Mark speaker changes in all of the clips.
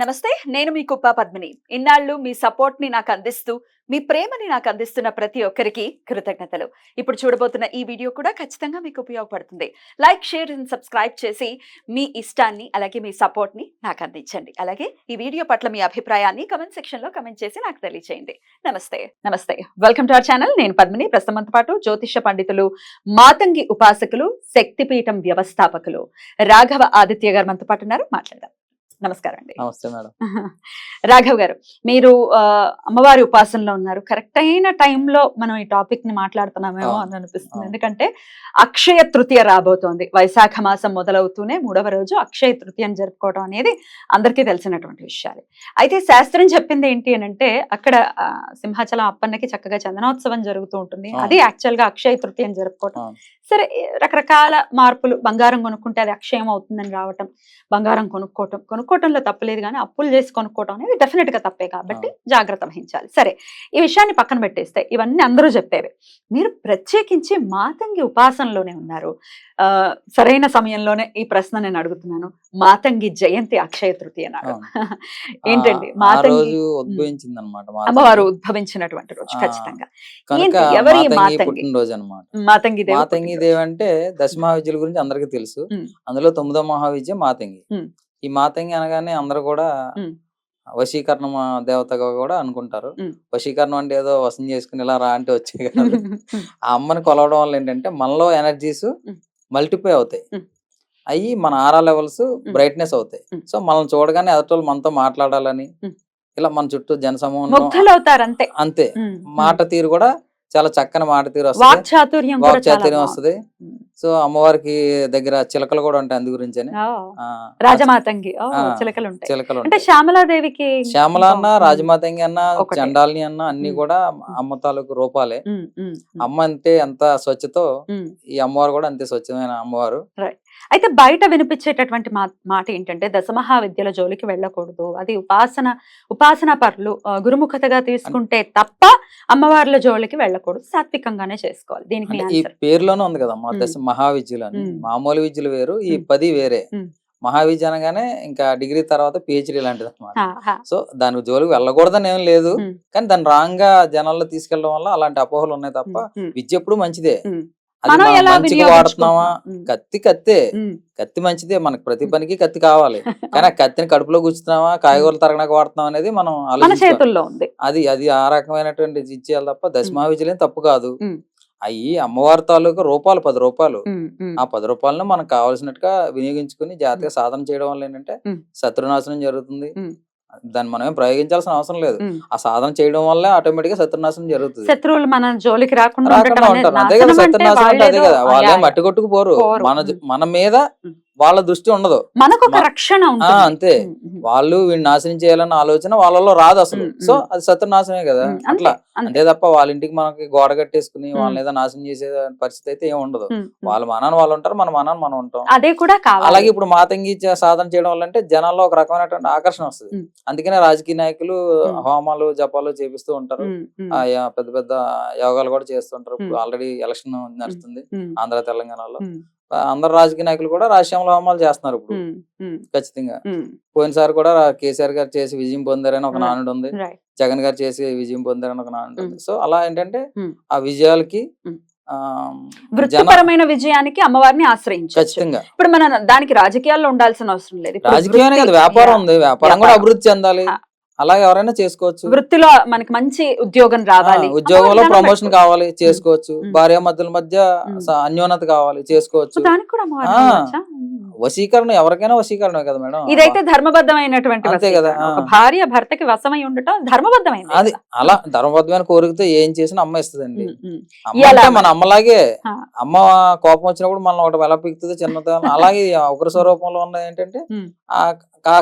Speaker 1: నమస్తే నేను మీ కుప్ప పద్మిని. ఇన్నాళ్ళు మీ సపోర్ట్ని నాకు అందిస్తూ మీ ప్రేమని నాకు అందిస్తున్న ప్రతి ఒక్కరికి కృతజ్ఞతలు. ఇప్పుడు చూడబోతున్న ఈ వీడియో కూడా ఖచ్చితంగా మీకు ఉపయోగపడుతుంది. లైక్ షేర్ అండ్ సబ్స్క్రైబ్ చేసి మీ ఇష్టాన్ని అలాగే మీ సపోర్ట్ని నాకు అందించండి. అలాగే ఈ వీడియో పట్ల మీ అభిప్రాయాన్ని కమెంట్ సెక్షన్లో కమెంట్ చేసి నాకు తెలియజేయండి నమస్తే. నమస్తే. Welcome to our channel. నేను పద్మిని. ప్రస్తుతంతో పాటు జ్యోతిష పండితులు మాతంగి ఉపాసకులు శక్తిపీఠం వ్యవస్థాపకులు రాఘవ ఆదిత్య గారు మనతో పాటు ఉన్నారు. మాట్లాడదాం. నమస్కారం అండి
Speaker 2: నమస్తే మేడం
Speaker 1: రాఘవ్ గారు మీరు ఆ, అమ్మవారి ఉపాసనలో ఉన్నారు కరెక్ట్ అయిన టైంలో మనం ఈ టాపిక్ని మాట్లాడుతున్నామేమో. అని అనిపిస్తుంది. ఎందుకంటే అక్షయ తృతీయ రాబోతోంది వైశాఖ మాసం మొదలవుతూనే మూడవ రోజు అక్షయ తృతీయని జరుపుకోవడం అనేది అందరికీ తెలిసినటువంటి విషయాలు అయితే శాస్త్రం చెప్పింది ఏంటి అని అంటే అక్కడ ఆ, సింహాచలం అప్పన్నకి చక్కగా చందనోత్సవం జరుగుతూ ఉంటుంది. అది యాక్చువల్గా అక్షయ తృతీయని జరుపుకోవటం
Speaker 2: అవును.
Speaker 1: సరే రకరకాల మార్పులు బంగారం కొనుక్కుంటే అది అక్షయం అవుతుందని రావటం బంగారం కొనుక్కోవటం కొనుక్కోవటంలో తప్పలేదు కానీ అప్పులు చేసి కొనుక్కోవటం అనేది డెఫినెట్గా తప్పే కాబట్టి జాగ్రత్త వహించాలి. సరే ఈ విషయాన్ని పక్కన పెట్టేస్తే ఇవన్నీ అందరూ చెప్పేవి. మీరు ప్రత్యేకించి మాతంగి ఉపాసనలోనే ఉన్నారు. సరైన సమయంలోనే ఈ ప్రశ్న నేను అడుగుతున్నాను. మాతంగి జయంతి అక్షయ తృతీయ నాడు. ఏంటండి? మాతంగి
Speaker 2: రోజు ఉద్భవించింది అనమాట
Speaker 1: అమ్మవారు ఉద్భవించినటువంటి రోజు ఖచ్చితంగా? ఎవరు
Speaker 2: మాతంగి
Speaker 1: మాతంగి? మాతంగి
Speaker 2: అంటే దశ మహావిద్యల గురించి అందరికీ తెలుసు. అందులో తొమ్మిదో మహావిద్య మాతంగి. ఈ మాతంగి అనగానే అందరూ కూడా. వశీకరణ దేవతగా కూడా అనుకుంటారు. వశీకరణం అంటే ఏదో వసం చేసుకుని ఇలా రా అంటే వచ్చే కాదు ఆ అమ్మని కొలవడం వల్ల ఏంటంటే మనలో ఎనర్జీస్. మల్టిప్లై అవుతాయి. అయ్యి మన ఆరా లెవెల్స్ బ్రైట్నెస్ అవుతాయి. సో మనం చూడగానే ఎదుటి మనతో మాట్లాడాలని. ఇలా మన చుట్టూ జనసమూహం
Speaker 1: అంతే
Speaker 2: మాట తీరు కూడా చాలా చక్కని మాట తీరు. వస్తుంది
Speaker 1: వాక్చాతుర్యం బాగుంది.
Speaker 2: వస్తుంది. సో అమ్మవారికి దగ్గర చిలకలు కూడా ఉంటాయి అందు గురించి
Speaker 1: రాజమాతంగి. చిలకలు ఉంటాయి
Speaker 2: చిలకలు
Speaker 1: అంటే శ్యామలాదేవికి
Speaker 2: శ్యామల అన్న రాజమాతంగి అన్న. చండాలిని అన్న అన్ని. కూడా అమ్మ తాలూకు రూపాలే. అమ్మ అంటే ఎంత స్వచ్ఛతో. ఈ అమ్మవారు కూడా అంతే స్వచ్ఛమైన అమ్మవారు.
Speaker 1: అయితే బయట వినిపించేటటువంటి మాట ఏంటంటే దశమహావిద్యల జోలికి వెళ్ళకూడదు. అది ఉపాసన ఉపాసన పరులు గురుముఖతగా తీసుకుంటే తప్ప అమ్మవార్ల జోలికి వెళ్ళకూడదు. సాత్వికంగానే చేసుకోవాలి. దీనికి
Speaker 2: ఈ పేరులోనే ఉంది కదా. దశ మహావిద్యలు అని. మామూలు విద్యలు వేరు ఈ. పది వేరే. మహావిద్య అనగానే ఇంకా డిగ్రీ తర్వాత పిహెచ్డి లాంటిది అనమాట. సో దానికి జోలికి వెళ్ళకూడదని ఏం లేదు. కానీ దాన్ని రాంగ్గా జనాల్లో తీసుకెళ్ళడం వల్ల అలాంటి అపోహలు ఉన్నాయి తప్ప. విద్య ఎప్పుడు మంచిదే. అది మంచిగా వాడుతున్నావా కత్తి కత్తే. కత్తి మంచిదే. మనకి ప్రతి పనికి కత్తి కావాలి. కానీ ఆ కత్తిని కడుపులో గుచ్చుతున్నావా కాయగూరలు తరగడానికి వాడుతున్నాం అనేది మనం
Speaker 1: చేతుల్లో ఉంది.
Speaker 2: అది అది ఆ రకమైనటువంటి ఇచ్చేయాలి తప్ప దశమహావిద్యలేం తప్పు కాదు. అవి అమ్మవారి తాలూకా రూపాయలు పది రూపాయలు ఆ పది రూపాయలను మనకు కావాల్సినట్టుగా వినియోగించుకుని జాగ్రత్తగా సాధన చేయడం వల్ల ఏంటంటే. శత్రునాశనం జరుగుతుంది. దాన్ని మనం ప్రయోగించాల్సిన అవసరం లేదు. ఆ సాధన చేయడం వల్ల ఆటోమేటిక్గా శత్రునాశనం జరుగుతుంది
Speaker 1: శత్రువులు మన జోలికి రాకుండా
Speaker 2: ఉంటారు అంతే కదా శత్రునాశనం అంటే అదే కదా వాళ్ళే. మట్టి కొట్టుకు పోరు
Speaker 1: పోరు.
Speaker 2: మన. మన మీద. వాళ్ళ దృష్టి ఉండదు
Speaker 1: మనకు ఒక రక్షణ
Speaker 2: అంతే. వాళ్ళు వీడిని నాశనం చేయాలన్న ఆలోచన వాళ్ళలో రాదు అసలు సో. అది శత్రునాశనమే కదా
Speaker 1: ఉమ్, అంతే,
Speaker 2: అట్లా
Speaker 1: అంతే.
Speaker 2: తప్ప వాళ్ళ ఇంటికి మనకి గోడ కట్టేసుకుని. వాళ్ళని ఏదో నాశనం చేసే పరిస్థితి అయితే ఏం ఉండదు. వాళ్ళ మనాన్ని వాళ్ళు ఉంటారు మన మనాన్ని మనం ఉంటాం
Speaker 1: అదే కూడా
Speaker 2: అలాగే ఇప్పుడు మాతంగి సాధన చేయడం వల్ల అంటే జనాల్లో ఒక రకమైనటువంటి ఆకర్షణ వస్తుంది. అందుకనే రాజకీయ నాయకులు. హోమాలు జపాలు చేపిస్తూ ఉంటారు పెద్ద పెద్ద యోగాలు కూడా చేస్తుంటారు. ఆల్రెడీ ఎలక్షన్ నడుస్తుంది ఆంధ్ర తెలంగాణలో అందరు రాజకీయ నాయకులు కూడా రాష్ట్రంలో హోమాలు చేస్తున్నారు ఇప్పుడు ఖచ్చితంగా. పోయినసారి కూడా కేసీఆర్ గారు చేసి విజయం పొందారని ఒక. నానుడు ఉంది. జగన్ గారు చేసి విజయం పొందారని ఒక నానుడు ఉంది. సో అలా ఏంటంటే. ఆ విజయాలకి
Speaker 1: వృత్తిపరమైన విజయానికి అమ్మవారిని ఆశ్రయించవచ్చు
Speaker 2: ఖచ్చితంగా
Speaker 1: ఇప్పుడు మన దానికి రాజకీయాల్లో ఉండాల్సిన అవసరం లేదు
Speaker 2: కదా వ్యాపారం. ఉంది వ్యాపారం కూడా. అభివృద్ధి చెందాలి అలాగే ఎవరైనా చేసుకోవచ్చు
Speaker 1: వృత్తిలో మనకి మంచి ఉద్యోగం రావాలి
Speaker 2: ఉద్యోగంలో ప్రమోషన్. కావాలి చేసుకోవచ్చు. భార్య మధ్యల మధ్య అన్యోన్యత కావాలి చేసుకోవచ్చు
Speaker 1: దానికి కూడా? ఉమ్.
Speaker 2: వశీకరణ ఎవరికైనా వశీకరణమే కదా మేడం
Speaker 1: ఇదైతే ధర్మబద్ధమైనటువంటి
Speaker 2: అంతే కదా,
Speaker 1: వశీకరణ. భార్య భర్తకి వశమై ఉండటం ధర్మబద్ధమైంది
Speaker 2: అది అలా ధర్మబద్ధమైన కోరికతో ఏం చేసినా అమ్మ ఇస్తుందండి. అమ్మ మన అమ్మలాగే. అమ్మ కోపం వచ్చినప్పుడు మనం ఒకటి ఎలా పిక్తుంది చిన్నతనం అలాగే ఒకరి స్వరూపంలో ఉన్నది ఏంటంటే. ఆ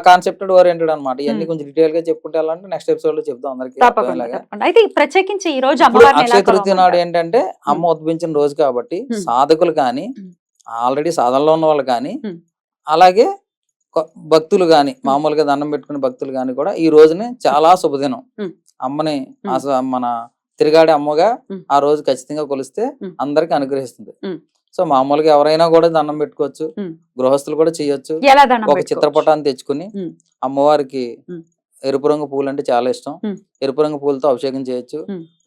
Speaker 2: కాన్సెప్ట్ ఓరియంటెడ్ అనమాట ఇవన్నీ. కొంచెం డీటెయిల్గా చెప్పుకుంటే వెళ్ళాలంటే నెక్స్ట్ ఎపిసోడ్లో చెప్తాం అందరికి.
Speaker 1: అయితే ప్రత్యేకించి ఈ రోజు
Speaker 2: అక్షయ తృతీయ నాడు? ఏంటంటే అమ్మ ఉద్భవించిన రోజు కాబట్టి. సాధకులు కానీ. ఆల్రెడీ సాధనలో ఉన్న వాళ్ళు కానీ. అలాగే భక్తులు గాని మామూలుగా దండం పెట్టుకునే భక్తులు గాని కూడా ఈ రోజుని చాలా శుభదినం. అమ్మని మన తిరిగాడే అమ్మగా. ఆ రోజు ఖచ్చితంగా కొలిస్తే. అందరికి అనుగ్రహిస్తుంది. సో మామూలుగా ఎవరైనా కూడా దండం పెట్టుకోవచ్చు. గృహస్థులు కూడా చేయొచ్చు ఒక? చిత్రపటాన్ని తెచ్చుకుని. అమ్మవారికి. ఎరుపు రంగు పూలు అంటే చాలా ఇష్టం. ఎరుపు రంగు పూలతో అభిషేకం చేయొచ్చు.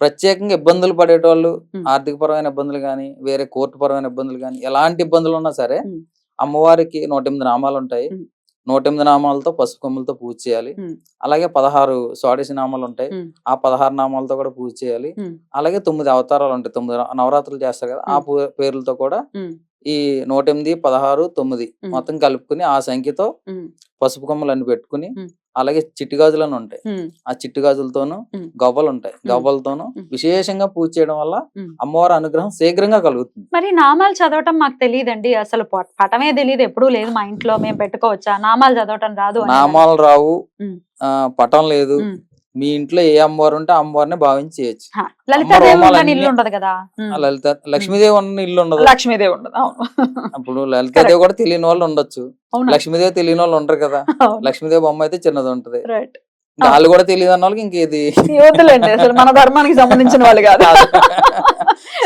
Speaker 2: ప్రత్యేకంగా ఇబ్బందులు పడేటోళ్ళు. ఆర్థిక పరమైన ఇబ్బందులు కానీ వేరే కోర్టు పరమైన ఇబ్బందులు కానీ ఎలాంటి ఇబ్బందులు ఉన్నా సరే. అమ్మవారికి నూట ఎనిమిది నామాలు ఉంటాయి. నూట ఎనిమిది నామాలతో పసుపు కొమ్ములతో పూజ చేయాలి. అలాగే పదహారు స్వాడిసి నామాలు ఉంటాయి. ఆ పదహారు నామాలతో కూడా పూజ చేయాలి. అలాగే తొమ్మిది అవతారాలు ఉంటాయి తొమ్మిది నవరాత్రులు చేస్తారు కదా ఆ పేర్లతో కూడా. ఈ నూట ఎనిమిది పదహారు తొమ్మిది. మొత్తం కలుపుకుని ఆ సంఖ్యతో. పసుపు కొమ్మలు అన్ని పెట్టుకుని. అలాగే చిట్టి గాజులు అని ఉంటాయి. ఆ చిట్టి గాజులతోనూ. గవ్వలు ఉంటాయి. గవ్వలతోనూ. విశేషంగా పూజ చేయడం వల్ల. అమ్మవారి అనుగ్రహం శీఘ్రంగా కలుగుతుంది
Speaker 1: మరి నామాలు చదవటం మాకు తెలియదండి అసలు పటమే తెలియదు ఎప్పుడూ లేదు మా ఇంట్లో మేము పెట్టుకోవచ్చా నామాలు చదవటం రాదు
Speaker 2: నామాలు రావు పటం లేదు. మీ ఇంట్లో ఏ అమ్మవారు ఉంటే ఆ అమ్మవారిని భావించి చేయొచ్చు.
Speaker 1: లలితాదేవి ఇల్లు ఉండదు కదా.
Speaker 2: లలిత లక్ష్మీదేవి ఉన్న ఇల్లు ఉండదు.
Speaker 1: లక్ష్మీదేవి ఉండదు అవును.
Speaker 2: అప్పుడు లలితాదేవి కూడా తెలియని వాళ్ళు ఉండొచ్చు.
Speaker 1: అవునా.
Speaker 2: లక్ష్మీదేవి తెలియని వాళ్ళు ఉంటారు కదా. లక్ష్మీదేవి బొమ్మ అయితే చిన్నది ఉంటది. వాళ్ళు కూడా తెలియదు అన్న వాళ్ళకి ఇంకేది?
Speaker 1: వద్దులేండి అసలు మన ధర్మానికి సంబంధించిన వాళ్ళు కాదు.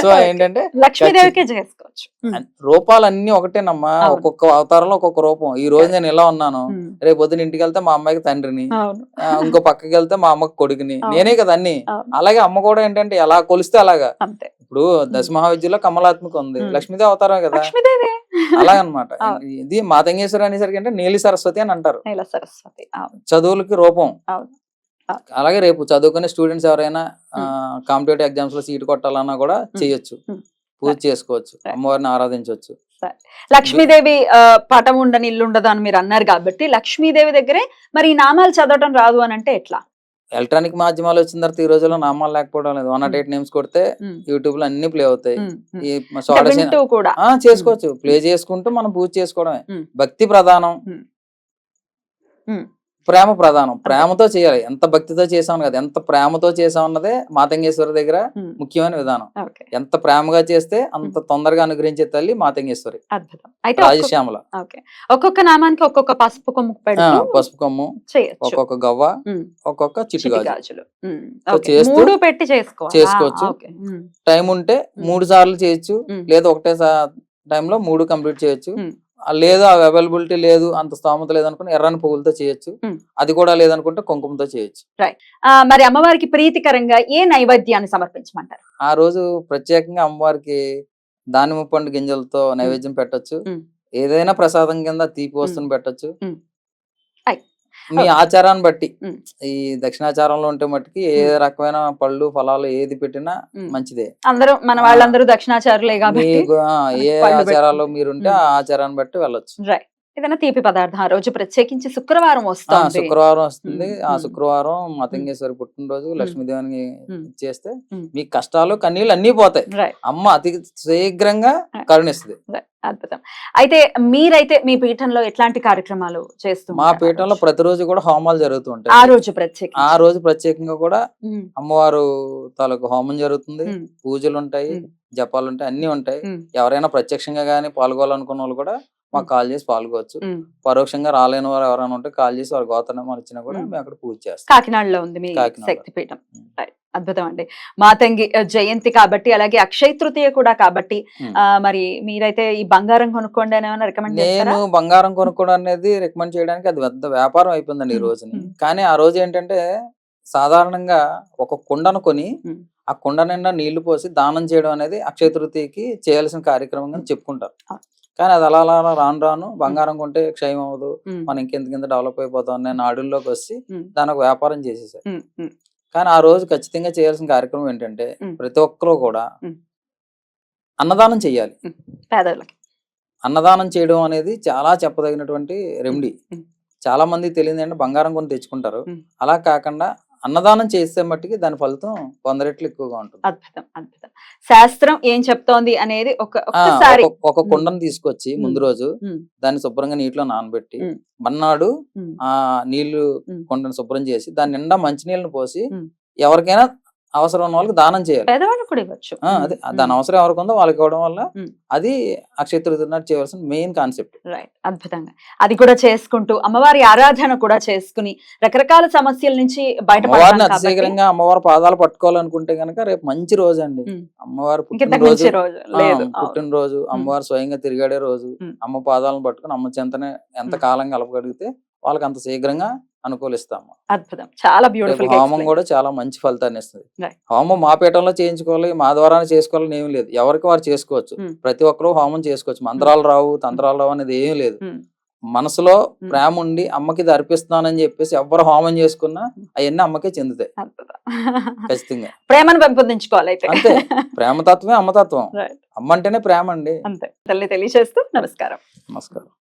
Speaker 2: సో. ఏంటంటే
Speaker 1: లక్ష్మీదేవికే చేసుకోవచ్చు. ఉమ్.
Speaker 2: అన్- రూపాలన్నీ ఒకటేనమ్మా. ఒక్కొక్క అవతారంలో ఒక్కొక్క రూపం. ఈ రోజు నేను ఇలా ఉన్నాను.
Speaker 1: ఉమ్.
Speaker 2: రేపు పొద్దున ఇంటికి వెళ్తే మా అమ్మాయికి తండ్రిని. ఇంకో పక్కకి వెళ్తే మా అమ్మకి కొడుకుని. నేనే కదా అన్ని. అలాగే అమ్మ కూడా ఏంటంటే ఎలా కొలిస్తే అలాగా. ఇప్పుడు దశ మహావిద్యలో కమలాత్మిక ఉంది. లక్ష్మీదేవి అవతారం కదా. అలాగనమాట. ఇది మాతంగేశ్వరి అనేసరికి అంటే నీలి సరస్వతి అని అంటారు.
Speaker 1: నీల సరస్వతి. అవును.
Speaker 2: చదువులకి రూపం. అలాగే రేపు చదువుకునే స్టూడెంట్స్ ఎవరైనా కాంపిటేటివ్ ఎగ్జామ్స్లో సీట్ కొట్టాలన్నా కూడా చేయొచ్చు. పూజ చేసుకోవచ్చు. అమ్మవారిని ఆరాధించవచ్చు.
Speaker 1: లక్ష్మీదేవి పటం ఉండని ఇల్లు ఉండదు అని మీరు అన్నారు కాబట్టి లక్ష్మీదేవి దగ్గరే మరి ఈ నామాలు చదవటం రాదు అని అంటే ఎట్లా?
Speaker 2: ఎలక్ట్రానిక్ మాధ్యమాలు వచ్చిన తర్వాత ఈ రోజుల్లో నామాలు లేకపోవడం లేదు. వన్ నాట్ ఎయిట్ నేమ్స్ కొడితే. యూట్యూబ్లో అన్ని ప్లే అవుతాయి. ఈ చేసుకోవచ్చు. ప్లే చేసుకుంటూ మనం పూజ చేసుకోవడమే. భక్తి ప్రధానం. ప్రేమ ప్రధానం. ప్రేమతో చేయాలి. ఎంత భక్తితో చేసాం కదా. ఎంత ప్రేమతో చేసాం అన్నదే మాతంగేశ్వరి దగ్గర. ముఖ్యమైన విధానం. ఎంత ప్రేమగా చేస్తే అంత తొందరగా అనుగ్రహించే తల్లి మాతంగేశ్వరి. రాజశ్యామల.
Speaker 1: ఒక్కొక్క నామానికి ఒక్కొక్క పసుపు కొమ్ము
Speaker 2: పసుపు కొమ్ము ఒక్కొక్క గవ్వ. ఒక్కొక్క చిట్టు
Speaker 1: చిట్టి
Speaker 2: గాజు
Speaker 1: గాజులు.
Speaker 2: చేస్తూ
Speaker 1: పెట్టి
Speaker 2: చేసుకోవచ్చు. టైం ఉంటే. మూడు సార్లు చేయొచ్చు. లేదా ఒకటే టైంలో మూడు కంప్లీట్ చేయొచ్చు. లేదు అవైలబిలిటీ లేదు అంత స్తోమత లేదనుకుంటే ఎర్రని పువ్వులతో చేయొచ్చు. అది కూడా లేదనుకుంటే కుంకుమతో చేయొచ్చు.
Speaker 1: మరి అమ్మవారికి ప్రీతికరంగా ఏ నైవేద్యాన్ని సమర్పించమంటారు?
Speaker 2: ఆ రోజు ప్రత్యేకంగా అమ్మవారికి దానిమ్మ పండు గింజలతో నైవేద్యం పెట్టొచ్చు. ఏదైనా ప్రసాదం కింద తీపి వస్తువుని పెట్టొచ్చు. మీ ఆచారాన్ని బట్టి. ఈ దక్షిణాచారంలో ఉంటే మట్టుకి ఏ. రకమైన పళ్ళు ఫలాలు ఏది పెట్టినా. మంచిదే
Speaker 1: అందరూ మన. వాళ్ళందరూ దక్షిణాచారులే
Speaker 2: మీకు ఏ. ఆచారాల్లో మీరుంటే. ఆ ఆచారాన్ని బట్టి వెళ్ళొచ్చు
Speaker 1: రైట్ ఏదైనా తీపి పదార్థం ఆ రోజు ప్రత్యేకించి శుక్రవారం
Speaker 2: ఆ
Speaker 1: వస్తుంది
Speaker 2: శుక్రవారం వస్తుంది ఆ. శుక్రవారం మతంగేశ్వరి పుట్టినరోజు లక్ష్మీదేవిని
Speaker 1: ఉమ్.
Speaker 2: చేస్తే. మీ కష్టాలు కన్నీళ్ళు అన్ని పోతాయి అమ్మ అతి శీఘ్రంగా. కరుణిస్తుంది
Speaker 1: అద్భుతం అయితే మీరైతే మీ పీఠంలో ఎట్లాంటి కార్యక్రమాలు చేస్తూ
Speaker 2: మా
Speaker 1: ఆ
Speaker 2: పీఠంలో
Speaker 1: రోజు?
Speaker 2: ప్రతిరోజు కూడా హోమాలు జరుగుతూ
Speaker 1: ఆ
Speaker 2: ఉంటాయి
Speaker 1: రోజు ప్రత్యేకించి
Speaker 2: ఆ రోజు ప్రత్యేకంగా కూడా అమ్మవారు తాలూకు హోమం జరుగుతుంది పూజలు ఉంటాయి. జపాలు ఉంటాయి అన్ని ఉంటాయి ఎవరైనా ప్రత్యక్షంగా గానీ పాల్గొనాలనుకున్న వాళ్ళు కూడా మాకు. కాల్ చేసి పాల్గొవచ్చు
Speaker 1: ఉమ్.
Speaker 2: పరోక్షంగా రాలేని వారు ఎవరైనా ఉంటే కాల్ చేసి వారి గోతనామాలు ఇచ్చినా కూడా. మేము అక్కడ పూజ చేస్తాం
Speaker 1: కాకినాడలో ఉంది మీ. శక్తిపీఠం. అద్భుతం అండి మాతంగి జయంతి కాబట్టి అలాగే అక్షయ తృతీయ కూడా కాబట్టి మరి మీరైతే ఈ బంగారం కొనుక్కోండి అని ఏమైనా రికమెండ్
Speaker 2: నేను బంగారం కొనుక్కోవడం అనేది రికమెండ్ చేయడానికి అది పెద్ద వ్యాపారం అయిపోయిందండి ఈ రోజుని. కానీ ఆ రోజు ఏంటంటే సాధారణంగా ఒక కుండను కొని. ఆ కుండ నిండా నీళ్ళు పోసి దానం చేయడం అనేది అక్షయ తృతీయకి చేయాల్సిన కార్యక్రమంగా చెప్పుకుంటారు.
Speaker 1: ఆ.
Speaker 2: కానీ అది అలా అలా అలా రాను రాను బంగారం కొంటే క్షయం అవ్వదు. మనం ఇంకెంత కింద డెవలప్ అయిపోతాం అనే నాడుల్లోకి వచ్చి
Speaker 1: ఉమ్,
Speaker 2: దాని ఒక వ్యాపారం
Speaker 1: ఉమ్,
Speaker 2: కానీ ఆ రోజు ఖచ్చితంగా చేయాల్సిన కార్యక్రమం ఏంటంటే. ప్రతి ఒక్కరూ కూడా. అన్నదానం చేయాలి
Speaker 1: పేదవాళ్ళకి
Speaker 2: అన్నదానం చేయడం అనేది చాలా చెప్పదగినటువంటి రెమెడీ. చాలా మంది తెలియదు అంటే బంగారం కొని తెచ్చుకుంటారు. అలా కాకుండా అన్నదానం చేస్తే మట్టికి దాని ఫలితం వంద రెట్లు ఎక్కువగా ఉంటుంది
Speaker 1: అద్భుతం అద్భుతం శాస్త్రం ఏం చెప్తోంది అనేది ఒక
Speaker 2: ఒక- కుండను తీసుకొచ్చి ముందు రోజు. దాన్ని శుభ్రంగా నీటిలో నానబెట్టి. మన్నాడు ఆ
Speaker 1: నీళ్ళు.
Speaker 2: కుండను శుభ్రం చేసి దాని నిండా మంచినీళ్ళని పోసి. ఎవరికైనా అవసరం ఉన్న వాళ్ళకి దానం చేయాలి.
Speaker 1: పేదవాళ్ళు కూడా ఇవ్వచ్చు.
Speaker 2: అదే. దాని అవసరం ఎవరికి ఉందో వాళ్ళకి ఇవ్వడం వల్ల. అది అక్షయ తృతీయ నాడు చేయవలసిన మెయిన్ కాన్సెప్ట్.
Speaker 1: రైట్ అద్భుతంగా. అది కూడా చేసుకుంటూ అమ్మవారి ఆరాధన కూడా చేసుకుని రకరకాల సమస్యల నుంచి కాబట్టి
Speaker 2: అతిశీఘ్రంగా అమ్మవారి పాదాలు పట్టుకోవాలనుకుంటే గనక రేపు మంచి రోజు అండి. అమ్మవారు పుట్టినరోజు. అమ్మవారు స్వయంగా తిరిగాడే రోజు. అమ్మ పాదాలను పట్టుకుని అమ్మ చెంతనే ఎంత. కాలం కలపగలిగితే వాళ్ళకి అంత శీఘ్రంగా అనుకూలిస్తాము.
Speaker 1: అద్భుతం. చాలా బ్యూటిఫుల్
Speaker 2: హోమం కూడా చాలా మంచి ఫలితాన్ని ఇస్తుంది. హోమం మా పీఠంలో చేయించుకోవాలి మా ద్వారానే చేసుకోవాలని ఏమీ లేదు. ఎవరికి వారు చేసుకోవచ్చు.
Speaker 1: ఉమ్.
Speaker 2: ప్రతి ఒక్కరూ హోమం చేసుకోవచ్చు. మంత్రాలు రావు తంత్రాలు రావు అనేది ఏమీ లేదు. మనసులో ప్రేమ ఉండి అమ్మకి ఇది అర్పిస్తున్నానని చెప్పేసి ఎవరు హోమం చేసుకున్నా అవన్నీ అమ్మకే చెందుతాయి. ఖచ్చితంగా.
Speaker 1: ప్రేమను పెంపొందించుకోవాలి అయితే.
Speaker 2: అంతే. ప్రేమతత్వమే అమ్మతత్వం. అమ్మ అంటేనే ప్రేమ అండి.
Speaker 1: అంతే. తల్లి తెలియచేస్తూ నమస్కారం.
Speaker 2: నమస్కారం.